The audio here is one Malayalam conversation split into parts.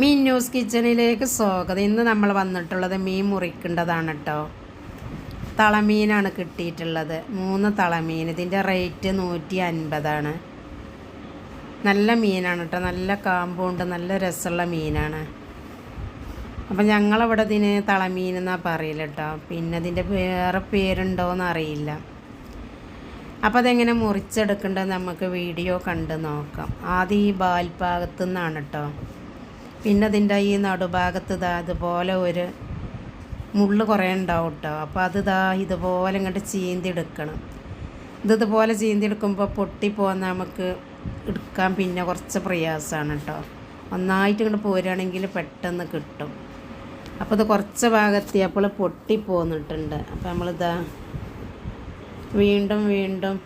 മീൻ ന്യൂസ് കിച്ചണിലേക്ക് സ്വാഗതം. ഇന്ന് നമ്മൾ വന്നിട്ടുള്ളത് മീൻ മുറിക്കേണ്ടതാണ് കേട്ടോ. തളമീനാണ് കിട്ടിയിട്ടുള്ളത്. മൂന്ന് തളമീൻ. ഇതിന്റെ റേറ്റ് നൂറ്റി അൻപതാണ് നല്ല മീനാണ് കേട്ടോ. നല്ല കാമ്പുണ്ട്. നല്ല രസമുള്ള മീനാണ്. അപ്പം ഞങ്ങളവിടെ ഇതിന് തളമീൻ എന്നാണ് പറയില്ല കേട്ടോ. പിന്നെ ഇതിന്റെ വേറെ പേരുണ്ടോയെന്ന് അറിയില്ല. അപ്പോൾ അതെങ്ങനെ മുറിച്ചെടുക്കേണ്ടത് നമുക്ക് വീഡിയോ കണ്ട് നോക്കാം. ആദ്യം ഈ ബാൽഭാഗത്തു നിന്നാണ് കേട്ടോ. പിന്നെ അതിന്റെ ഈ നടുഭാഗത്ത് ഇതാ അതുപോലെ ഒരു മുള്ള് കുറേ ഉണ്ടാവും കേട്ടോ അപ്പോൾ അത് ഇതാ ഇതുപോലെ ഇങ്ങോട്ട് ചീന്തി എടുക്കണം ഇത് ഇതുപോലെ ചീന്തി എടുക്കുമ്പോൾ പൊട്ടിപ്പോകാൻ നമുക്ക് എടുക്കാൻ പിന്നെ കുറച്ച് പ്രയാസമാണ് കേട്ടോ ഒന്നായിട്ട് ഇങ്ങോട്ട് പോരുകയാണെങ്കിൽ പെട്ടെന്ന് കിട്ടും. അപ്പോൾ ഇത് കുറച്ച് ഭാഗത്തിയപ്പോൾ പൊട്ടിപ്പോന്നിട്ടുണ്ട് അപ്പോൾ നമ്മളിതാ വീണ്ടും വീണ്ടും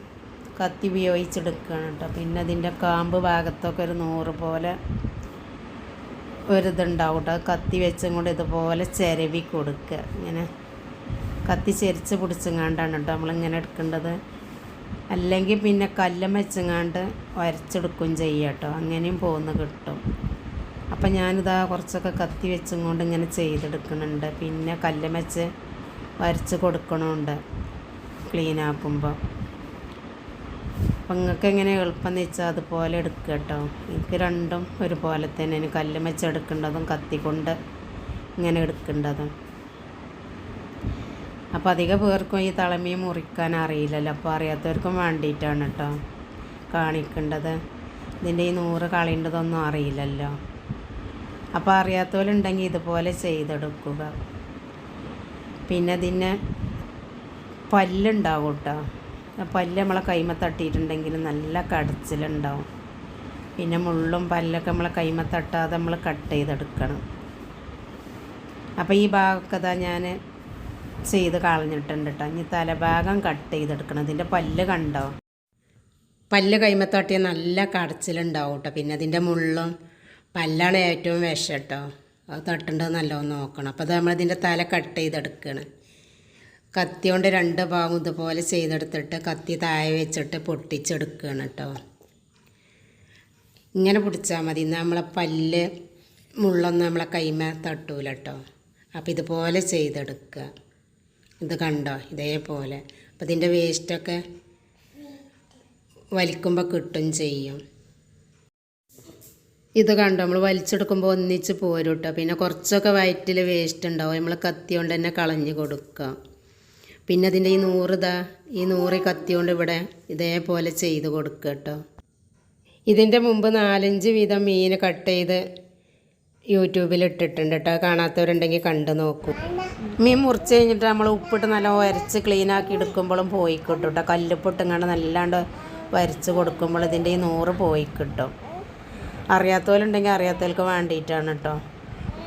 കത്തി ഉപയോഗിച്ചെടുക്കുകയാണ് കേട്ടോ പിന്നെ അതിന്റെ കാമ്പ് ഭാഗത്തൊക്കെ ഒരു നൂറ് പോലെ ഒരിതുണ്ടാവും കേട്ടോ കത്തി വെച്ചും കൊണ്ട് ഇതുപോലെ ചിരവി കൊടുക്കുക ഇങ്ങനെ കത്തി ചെരിച്ച് പിടിച്ചങ്ങാണ്ടാണ് കേട്ടോ നമ്മളിങ്ങനെ എടുക്കേണ്ടത്. അല്ലെങ്കിൽ പിന്നെ കല്ലം വെച്ചങ്ങാണ്ട് വരച്ചെടുക്കുകയും ചെയ്യുക കേട്ടോ. അങ്ങനെയും പോകുന്ന കിട്ടും. അപ്പം ഞാനിതാ കുറച്ചൊക്കെ കത്തി വെച്ചും കൊണ്ട് ഇങ്ങനെ ചെയ്തെടുക്കുന്നുണ്ട്. പിന്നെ കല്ലം വെച്ച് വരച്ച് കൊടുക്കണമുണ്ട് ക്ലീൻ ആക്കുമ്പോൾ അപ്പം നിങ്ങൾക്ക് എങ്ങനെ എളുപ്പം വെച്ചാൽ അതുപോലെ എടുക്കുക കേട്ടോ. എനിക്ക് രണ്ടും ഒരുപോലെ തന്നെ. കല്ലും വെച്ച് എടുക്കേണ്ടതും കത്തിക്കൊണ്ട് ഇങ്ങനെ എടുക്കേണ്ടതും. അപ്പോൾ അധിക പേർക്കും ഈ തളമീ മുറിക്കാൻ അറിയില്ലല്ലോ. അപ്പോൾ അറിയാത്തവർക്കും വേണ്ടിയിട്ടാണ് കേട്ടോ കാണിക്കേണ്ടത്. ഇതിന്റെ ഈ നൂറ് കളയേണ്ടതൊന്നും അറിയില്ലല്ലോ. അപ്പോൾ അറിയാത്തവരുണ്ടെങ്കിൽ ഇതുപോലെ ചെയ്തെടുക്കുക. പിന്നെ ഇതിന് പല്ലുണ്ടാവും കേട്ടോ. പല്ല് നമ്മളെ കൈമ തട്ടിയിട്ടുണ്ടെങ്കിൽ നല്ല കടച്ചിലുണ്ടാവും. പിന്നെ മുള്ളും പല്ലൊക്കെ നമ്മളെ കൈമ തട്ടാതെ നമ്മൾ കട്ട് ചെയ്തെടുക്കണം. അപ്പോൾ ഈ ഭാഗമൊക്കെ ഇതാ ഞാൻ ചെയ്ത് കളഞ്ഞിട്ടുണ്ട് കേട്ടോ ഇനി തലഭാഗം കട്ട് ചെയ്തെടുക്കണം. ഇതിന്റെ പല്ല് കണ്ടോ? പല്ല് കൈമ തട്ടിയ നല്ല കടച്ചിലുണ്ടാവും കേട്ടോ പിന്നെ അതിന്റെ മുള്ളും പല്ലാണ് ഏറ്റവും വിഷം കേട്ടോ. അത് തട്ടേണ്ടത് നല്ലോണം നോക്കണം. അപ്പോൾ അത് നമ്മളിതിന്റെ തല കട്ട് ചെയ്തെടുക്കണം. കത്തി കൊണ്ട് രണ്ട് ഭാഗം ഇതുപോലെ ചെയ്തെടുത്തിട്ട് കത്തി താഴെ വെച്ചിട്ട് പൊട്ടിച്ചെടുക്കുകയാണ് കേട്ടോ. ഇങ്ങനെ പിടിച്ചാൽ മതി. നമ്മളെ പല്ല് മുള്ളൊന്നും നമ്മളെ കൈമേ തട്ടൂല കേട്ടോ. അപ്പോൾ ഇതുപോലെ ചെയ്തെടുക്കുക. ഇത് കണ്ടോ? ഇതേപോലെ. അപ്പോൾ ഇതിന്റെ വേസ്റ്റൊക്കെ വലിക്കുമ്പോൾ കിട്ടും ചെയ്യും. ഇത് കണ്ടോ? നമ്മൾ വലിച്ചെടുക്കുമ്പോൾ ഒന്നിച്ച് പോരും കേട്ടോ. പിന്നെ കുറച്ചൊക്കെ വയറ്റിൽ വേസ്റ്റ് ഉണ്ടാവും. നമ്മൾ കത്തി കൊണ്ട് തന്നെ കളഞ്ഞ് കൊടുക്കുക. പിന്നെ അതിന്റെ ഈ നൂറ് ഇതാ ഈ നൂറ് കത്തിയോണ്ട് ഇവിടെ ഇതേപോലെ ചെയ്ത് കൊടുക്കുക കേട്ടോ. ഇതിന്റെ മുമ്പ് നാലഞ്ച് വീതം മീൻ കട്ട് ചെയ്ത് യൂട്യൂബിൽ ഇട്ടിട്ടുണ്ട് കേട്ടോ. കാണാത്തവരുണ്ടെങ്കിൽ കണ്ടു നോക്കൂ. മീൻ മുറിച്ച് കഴിഞ്ഞിട്ട് നമ്മൾ ഉപ്പിട്ട് നല്ല വരച്ച് ക്ലീൻ ആക്കി എടുക്കുമ്പോഴും പോയി കിട്ടും. കേട്ടോ കല്ലുപ്പിട്ട് ഇങ്ങാണ്ട് നല്ലാണ്ട് വരച്ച് കൊടുക്കുമ്പോൾ ഇതിന്റെ ഈ നൂറ് പോയി കിട്ടും അറിയാത്തവരുണ്ടെങ്കിൽ അറിയാത്തവർക്ക് വേണ്ടിയിട്ടാണ് കേട്ടോ.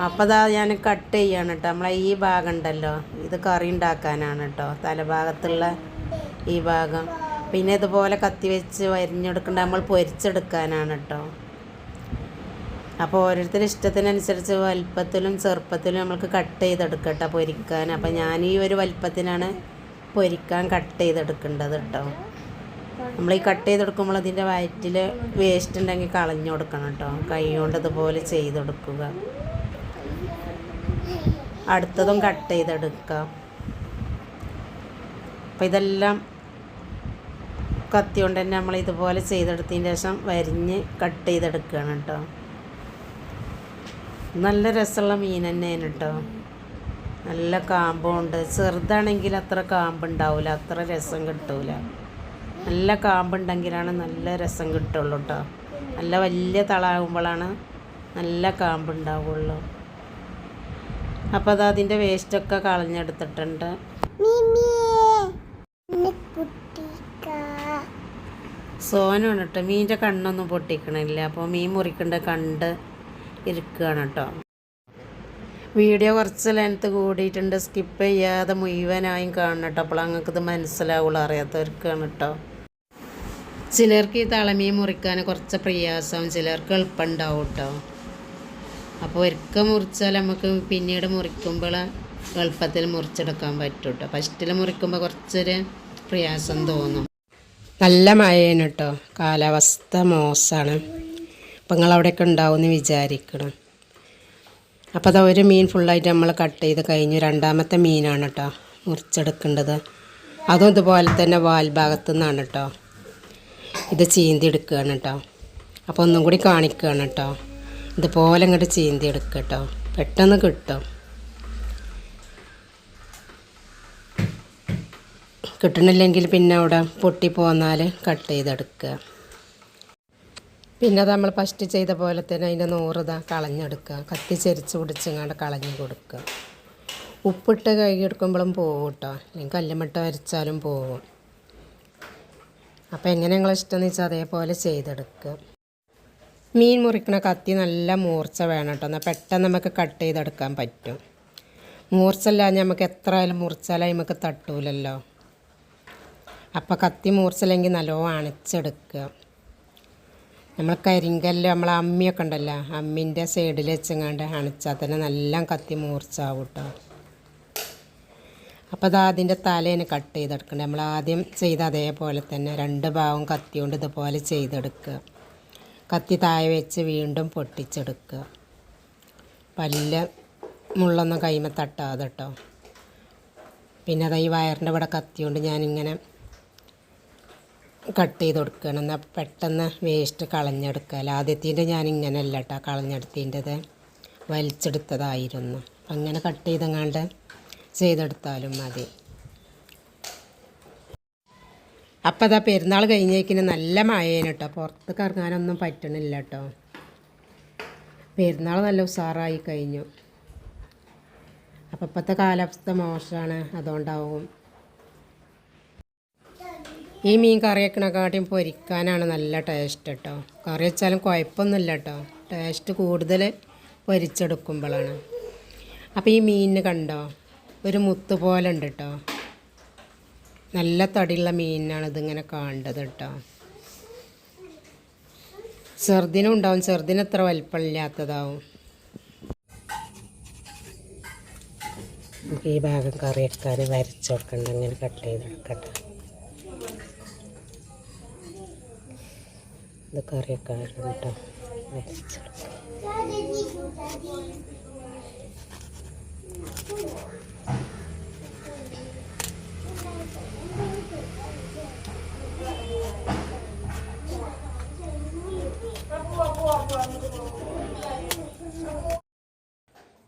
അപ്പോൾ അതാ ഞാൻ കട്ട് ചെയ്യാണ് കേട്ടോ നമ്മളെ ഈ ഭാഗം ഉണ്ടല്ലോ ഇത് കറി ഉണ്ടാക്കാനാണ് കേട്ടോ തലഭാഗത്തുള്ള ഈ ഭാഗം. പിന്നെ ഇതുപോലെ കത്തി വെച്ച് വരിഞ്ഞെടുക്കേണ്ട. നമ്മൾ പൊരിച്ചെടുക്കാനാണ് കേട്ടോ അപ്പോൾ ഓരോരുത്തരുടെ ഇഷ്ടത്തിനനുസരിച്ച് വലുപ്പത്തിലും ചെറുപ്പത്തിലും നമ്മൾക്ക് കട്ട് ചെയ്തെടുക്കട്ടോ പൊരിക്കാൻ. അപ്പോൾ ഞാൻ ഈ ഒരു വലുപ്പത്തിനാണ് പൊരിക്കാൻ കട്ട് ചെയ്തെടുക്കേണ്ടത് കേട്ടോ നമ്മൾ ഈ കട്ട് ചെയ്തെടുക്കുമ്പോൾ അതിന്റെ വയറ്റിൽ വേസ്റ്റ് ഉണ്ടെങ്കിൽ കളഞ്ഞു കൊടുക്കണം കേട്ടോ കൈ കൊണ്ട് ഇതുപോലെ ചെയ്തെടുക്കുക. അടുത്തതും കട്ട് ചെയ്തെടുക്കുക അപ്പോൾ ഇതെല്ലാം കത്തി കൊണ്ട് തന്നെ നമ്മൾ ഇതുപോലെ ചെയ്തെടുത്തതിന് ശേഷം വരിഞ്ഞ് കട്ട് ചെയ്തെടുക്കുകയാണ് കേട്ടോ നല്ല രസമുള്ള മീൻ തന്നെയാണ് കേട്ടോ നല്ല കാമ്പുണ്ട്. ചെറുതാണെങ്കിൽ അത്ര കാമ്പുണ്ടാവില്ല അത്ര രസം കിട്ടൂല. നല്ല കാമ്പുണ്ടെങ്കിലാണ് നല്ല രസം കിട്ടുള്ളൂ കേട്ടോ നല്ല വലിയ തളാകുമ്പോഴാണ് നല്ല കാമ്പുണ്ടാവുള്ളൂ. അപ്പോൾ അത് അതിന്റെ വേസ്റ്റൊക്കെ കളഞ്ഞെടുത്തിട്ടുണ്ട്. സോനാണ് കേട്ടോ മീന്റെ കണ്ണൊന്നും പൊട്ടിക്കണില്ല. അപ്പോൾ മീൻ മുറിക്കേണ്ട കണ്ട് ഇരിക്കുകയാണ് കേട്ടോ വീഡിയോ കുറച്ച് ലെങ്ത്ത് കൂടിയിട്ടുണ്ട്. സ്കിപ്പ് ചെയ്യാതെ മുഴുവനായും കാണണം കേട്ടോ അപ്പോൾ അങ്ങക്ക് ഇത് മനസ്സിലാവുള്ളൂ അറിയാത്തവർക്കാണ് കേട്ടോ ചിലർക്ക് ഈ തളമീൻ മുറിക്കാൻ കുറച്ച് പ്രയാസം ചിലർക്ക് എളുപ്പമുണ്ടാവും കേട്ടോ അപ്പോൾ ഒരിക്കൽ മുറിച്ചാൽ നമുക്ക് പിന്നീട് മുറിക്കുമ്പോൾ എളുപ്പത്തിൽ മുറിച്ചെടുക്കാൻ പറ്റും കേട്ടോ ഫസ്റ്റിൽ മുറിക്കുമ്പോൾ കുറച്ചൊരു പ്രയാസം തോന്നും. നല്ല മഴയാണ് കേട്ടോ കാലാവസ്ഥ മോശമാണ്. അപ്പം നിങ്ങളവിടെയൊക്കെ ഉണ്ടാവുമെന്ന് വിചാരിക്കണം. അപ്പോൾ അത് ഒരു മീൻ ഫുള്ളായിട്ട് നമ്മൾ കട്ട് ചെയ്ത് കഴിഞ്ഞു. രണ്ടാമത്തെ മീനാണ് കേട്ടോ മുറിച്ചെടുക്കേണ്ടത്. അതും ഇതുപോലെ തന്നെ വാൽ ഭാഗത്തു നിന്നാണ് കേട്ടോ ഇത് ചീന്തി എടുക്കുകയാണ് കേട്ടോ അപ്പോൾ ഒന്നും കൂടി കാണിക്കുകയാണ് കേട്ടോ ഇതുപോലെ ഇങ്ങോട്ട് ചീന്തി എടുക്കുക കേട്ടോ പെട്ടെന്ന് കിട്ടും. കിട്ടണില്ലെങ്കിൽ പിന്നെ അവിടെ പൊട്ടി പോന്നാൽ കട്ട് ചെയ്തെടുക്കുക. പിന്നെ നമ്മൾ ഫസ്റ്റ് ചെയ്ത പോലെ തന്നെ അതിന്റെ നൂറിതാ കളഞ്ഞെടുക്കുക. കത്തി ചെരിച്ച് പിടിച്ചങ്ങാണ്ട് കളഞ്ഞു കൊടുക്കുക. ഉപ്പിട്ട് കഴുകിയെടുക്കുമ്പോഴും പോവും കേട്ടോ. അല്ലെങ്കിൽ കല്ലുമട്ട വരച്ചാലും പോകും അപ്പോൾ എങ്ങനെ നിങ്ങളിഷ്ടം എന്ന് വെച്ചാൽ അതേപോലെ ചെയ്തെടുക്കുക. മീൻ മുറിക്കണ കത്തി നല്ല മൂർച്ച വേണം കേട്ടോ. എന്നാൽ പെട്ടെന്ന് നമുക്ക് കട്ട് ചെയ്തെടുക്കാൻ പറ്റും. മൂർച്ചല്ലാതെ നമുക്ക് എത്ര ആയാലും മുറിച്ചാലും നമുക്ക് തട്ടൂലല്ലോ. അപ്പോൾ കത്തി മൂർച്ചല്ലെങ്കിൽ നല്ലോ അണച്ചെടുക്കുക. നമ്മൾ കരിങ്കല്ല് നമ്മൾ അമ്മിയൊക്കെ ഉണ്ടല്ലോ അമ്മിന്റെ സൈഡിൽ വെച്ചെങ്ങാണ്ട് അണച്ചാൽ തന്നെ നല്ല കത്തി മൂർച്ചാവും കേട്ടോ. അപ്പോൾ അത് അതിന്റെ തലേനെ കട്ട് ചെയ്തെടുക്കണ്ടേ. നമ്മൾ ആദ്യം ചെയ്ത അതേപോലെ തന്നെ രണ്ട് ഭാഗം കത്തി കൊണ്ട് ഇതുപോലെ ചെയ്തെടുക്കുക. കത്തി താഴെ വെച്ച് വീണ്ടും പൊട്ടിച്ചെടുക്കുക. പല്ല മുള്ളൊന്നും കൈമ തട്ടാതെ കേട്ടോ പിന്നെ അത് ഈ വയറിന്റെ ഇവിടെ കത്തി കൊണ്ട് ഞാനിങ്ങനെ കട്ട് ചെയ്ത് കൊടുക്കണം എന്നാൽ പെട്ടെന്ന് വേസ്റ്റ് കളഞ്ഞെടുക്കുക. ആദ്യത്തിന്റെ ഞാൻ ഇങ്ങനെയല്ല കേട്ടോ കളഞ്ഞെടുത്തിന്റെത്. വലിച്ചെടുത്തതായിരുന്നു. അങ്ങനെ കട്ട് ചെയ്തെങ്ങാണ്ട് ചെയ്തെടുത്താലും മതി. അപ്പം അതാ പെരുന്നാൾ കഴിഞ്ഞേക്കിന് നല്ല മഴയാണ് കേട്ടോ പുറത്തേക്ക് ഇറങ്ങാനൊന്നും പറ്റണില്ല കേട്ടോ പെരുന്നാൾ നല്ല ഉഷാറായി കഴിഞ്ഞു. അപ്പം ഇപ്പോഴത്തെ കാലാവസ്ഥ മോശമാണ് അതുകൊണ്ടാവും ഈ മീൻ കറി വെക്കണക്കാട്ടിയും പൊരിക്കാനാണ് നല്ല ടേസ്റ്റ് കേട്ടോ കറി വെച്ചാലും കുഴപ്പമൊന്നുമില്ല കേട്ടോ ടേസ്റ്റ് കൂടുതൽ പൊരിച്ചെടുക്കുമ്പോഴാണ് അപ്പോൾ ഈ മീനിന് കണ്ടോ? ഒരു മുത്ത് പോലെ ഉണ്ട് കേട്ടോ നല്ല തടിയുള്ള മീനിനാണ് ഇതിങ്ങനെ കാണേണ്ടത് കേട്ടോ. ചെറുതിനും ഉണ്ടാവും. ചെറുതിന് എത്ര വലിപ്പമില്ലാത്തതാവും. ഈ ഭാഗം കറി എടുക്കാൻ വരച്ച് കൊടുക്കണ്ട. അങ്ങനെ കട്ട് ചെയ്തെടുക്കട്ടെ ഇത് കറിയൊക്കെ കേട്ടോ വരച്ചെടുക്കാം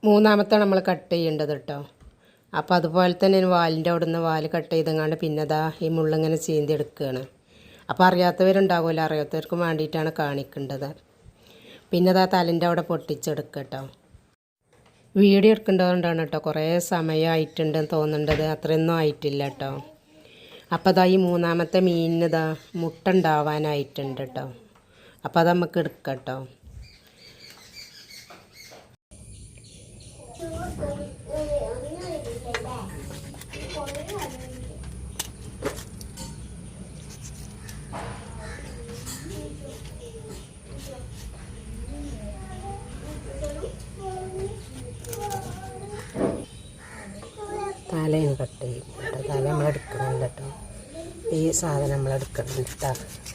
മൂന്നാമത്തെ നമ്മൾ കട്ട് ചെയ്യേണ്ടത് കേട്ടോ അപ്പോൾ അതുപോലെ തന്നെ വാലിന്റെ അവിടെ നിന്ന് വാൽ കട്ട് ചെയ്തെങ്ങാണ്ട് പിന്നെ അതാ ഈ മുള്ളിങ്ങനെ ചീന്തി എടുക്കുകയാണ് അപ്പോൾ അറിയാത്തവരുണ്ടാകുമല്ലോ അറിയാത്തവർക്ക് വേണ്ടിയിട്ടാണ് കാണിക്കേണ്ടത്. പിന്നെ അതാ തലിന്റെ അവിടെ പൊട്ടിച്ചെടുക്കുക കേട്ടോ വീഡിയോ എടുക്കേണ്ടതുകൊണ്ടാണ് കേട്ടോ കുറേ സമയമായിട്ടുണ്ടെന്ന് തോന്നേണ്ടത് അത്രയൊന്നും ആയിട്ടില്ല കേട്ടോ അപ്പോൾ അതാ ഈ മൂന്നാമത്തെ മീനിന് ഇതാ മുട്ട ഉണ്ടാവാനായിട്ടുണ്ട് കേട്ടോ അപ്പോൾ അത് നമുക്ക് എടുക്കാം കേട്ടോ തലയും കട്ട് ചെയ്യും തല നമ്മൾ എടുക്കുന്നുണ്ട് കേട്ടോ. ഈ സാധനം നമ്മളെടുക്കുന്നുണ്ട് കേട്ടോ.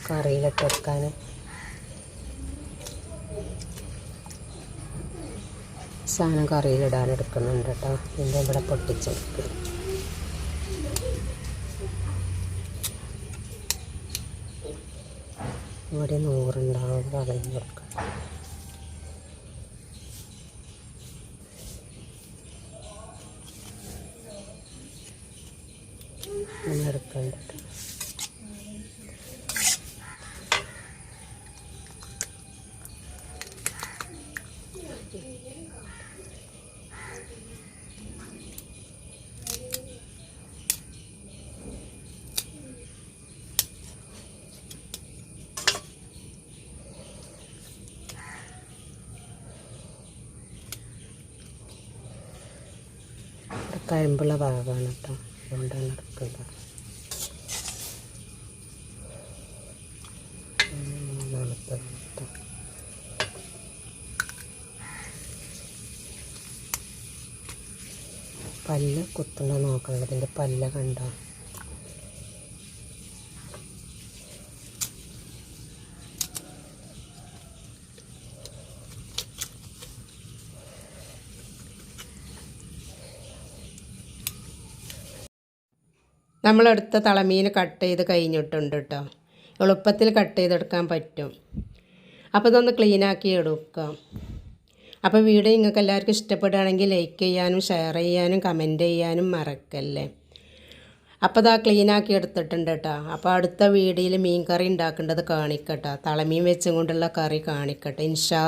കറിയിലൊക്കെ വെക്കാൻ സാധനം കറിയിലിടാൻ എടുക്കുന്നുണ്ട് കേട്ടോ. ഇതിന്റെ ഇവിടെ പൊട്ടിച്ചെടുക്കും ഇവിടെ നൂറുണ്ടാവും കളഞ്ഞു കൊടുക്കണം നമ്മൾ എടുക്കേണ്ടത് ഇവിടെ കയമ്പുള്ള ഭാഗമാണ് കേട്ടോ അതുകൊണ്ടാണ് എടുക്കുന്നത് പല്ല് കുത്തണ നോക്കണം ഇതിന്റെ പല്ല് കണ്ടോ? നമ്മളെടുത്ത തളമീൻ കട്ട് ചെയ്ത് കഴിഞ്ഞിട്ടുണ്ട് കേട്ടോ എളുപ്പത്തിൽ കട്ട് ചെയ്തെടുക്കാൻ പറ്റും. അപ്പോൾ ഇതൊന്ന് ക്ലീനാക്കി എടുക്കാം അപ്പോൾ വീഡിയോ നിങ്ങൾക്ക് എല്ലാവർക്കും ഇഷ്ടപ്പെടുകയാണെങ്കിൽ ലൈക്ക് ചെയ്യാനും ഷെയർ ചെയ്യാനും കമന്റ് ചെയ്യാനും മറക്കല്ലേ. അപ്പോൾ ഇതാ ക്ലീനാക്കി എടുത്തിട്ടുണ്ട് കേട്ടോ അപ്പോൾ അടുത്ത വീഡിയോയിൽ മീൻ കറി ഉണ്ടാക്കേണ്ടത് കാണിക്കട്ടോ. തളമീൻ വെച്ചും കൊണ്ടുള്ള കറി കാണിക്കട്ടെ. ഇൻഷാ